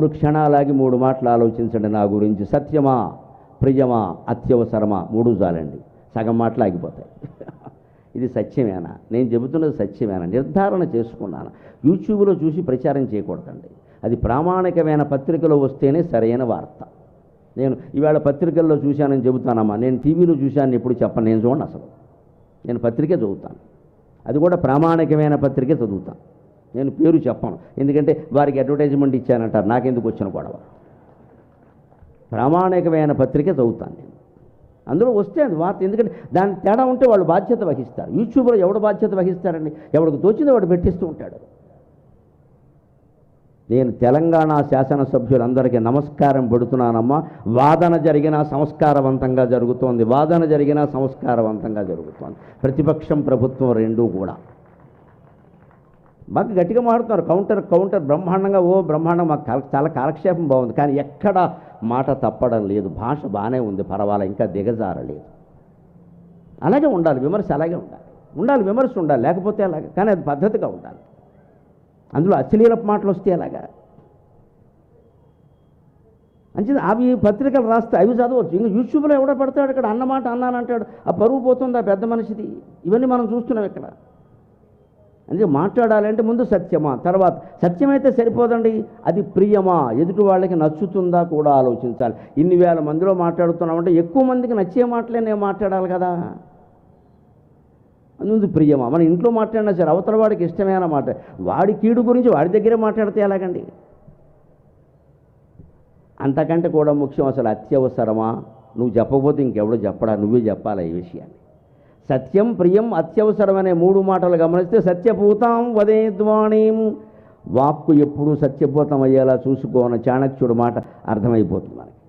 మూడు క్షణాలాగి మూడు మాటలు ఆలోచించండి నా గురించి. సత్యమా ప్రియమా అత్యవసరమా? మూడు చాలండి. సగం మాటలు ఆగిపోతాయి. ఇది సత్యమేనా? నేను చెబుతున్నది సత్యమేనా? నిర్ధారణ చేసుకున్నాను. యూట్యూబ్లో చూసి ప్రచారం చేయకూడదండి. అది ప్రామాణికమైన పత్రికలో వస్తేనే సరైన వార్త. నేను ఈవేళ పత్రికల్లో చూశానని చెబుతానమ్మా. నేను టీవీలో చూశాను ఎప్పుడు చెప్పను. నేను చూడండి అసలు. నేను పత్రికే చదువుతాను. అది కూడా ప్రామాణికమైన పత్రికే చదువుతాను. నేను పేరు చెప్పను. ఎందుకంటే వారికి అడ్వర్టైజ్మెంట్ ఇచ్చానంటారు. నాకెందుకు వచ్చిన గొడవ? ప్రామాణికమైన పత్రిక చదువుతాను నేను. అందులో వస్తే అది వార్త. ఎందుకంటే దాని తేడా ఉంటే వాళ్ళు బాధ్యత వహిస్తారు. యూట్యూబ్లో ఎవడు బాధ్యత వహిస్తారండి ఎవడికి తోచిందో వాడు పెట్టిస్తూ ఉంటాడు. నేను తెలంగాణ శాసనసభ్యులందరికీ నమస్కారం పెడుతున్నానమ్మా. వాదన జరిగినా సంస్కారవంతంగా జరుగుతోంది. వాదన జరిగినా సంస్కారవంతంగా జరుగుతోంది. ప్రతిపక్షం ప్రభుత్వం రెండూ కూడా. మాకు గట్టిగా మారుతున్నారు కౌంటర్ కౌంటర్ బ్రహ్మాండంగా ఓ బ్రహ్మాండం మాకు కాల- చాలా కాలక్షేపం బాగుంది. కానీ ఎక్కడ మాట తప్పడం లేదు. భాష బాగానే ఉంది పర్వాలే ఇంకా దిగజారలేదు. అలాగే ఉండాలి విమర్శ అలాగే ఉండాలి. ఉండాలి విమర్శ ఉండాలి లేకపోతే అలాగే. కానీ అది పద్ధతిగా ఉండాలి. అందులో అశ్లీల మాటలు వస్తే అలాగా అంచేది అవి పత్రికలు రాస్తే అవి చదవచ్చు. ఇంకా యూట్యూబ్లో ఎవడో పడతాడు ఇక్కడ అన్నమాట అన్నానంటాడు. ఆ పరువు పోతుంది ఆ పెద్ద మనిషిది? ఇవన్నీ మనం చూస్తున్నాం ఇక్కడ. అందుకే మాట్లాడాలంటే ముందు సత్యమా? తర్వాత సత్యమైతే సరిపోదండి. అది ప్రియమా? ఎదుటి వాళ్ళకి నచ్చుతుందా కూడా ఆలోచించాలి. ఇన్ని వేల మందిలో మాట్లాడుతున్నామంటే ఎక్కువ మందికి నచ్చే మాటలే నేను మాట్లాడాలి కదా. ముందు ప్రియమా? మన ఇంట్లో మాట్లాడినా సరే అవతల వాడికి ఇష్టమైన మాట వాడి కీడు గురించి వాడి దగ్గరే మాట్లాడితే ఎలాగండి? అంతకంటే కూడా ముఖ్యం అసలు అత్యవసరమా? నువ్వు చెప్పకపోతే ఇంకెవడో చెప్పడా? నువ్వే చెప్పాలి ఈ విషయాన్ని? సత్యం ప్రియం అత్యవసరమనే మూడు మాటలు గమనిస్తే సత్యభూతాం వదేద్వాణీం వాక్కు ఎప్పుడూ సత్యభూతం అయ్యేలా చూసుకోన చాణక్యుడు మాట అర్థమైపోతుంది మనకి.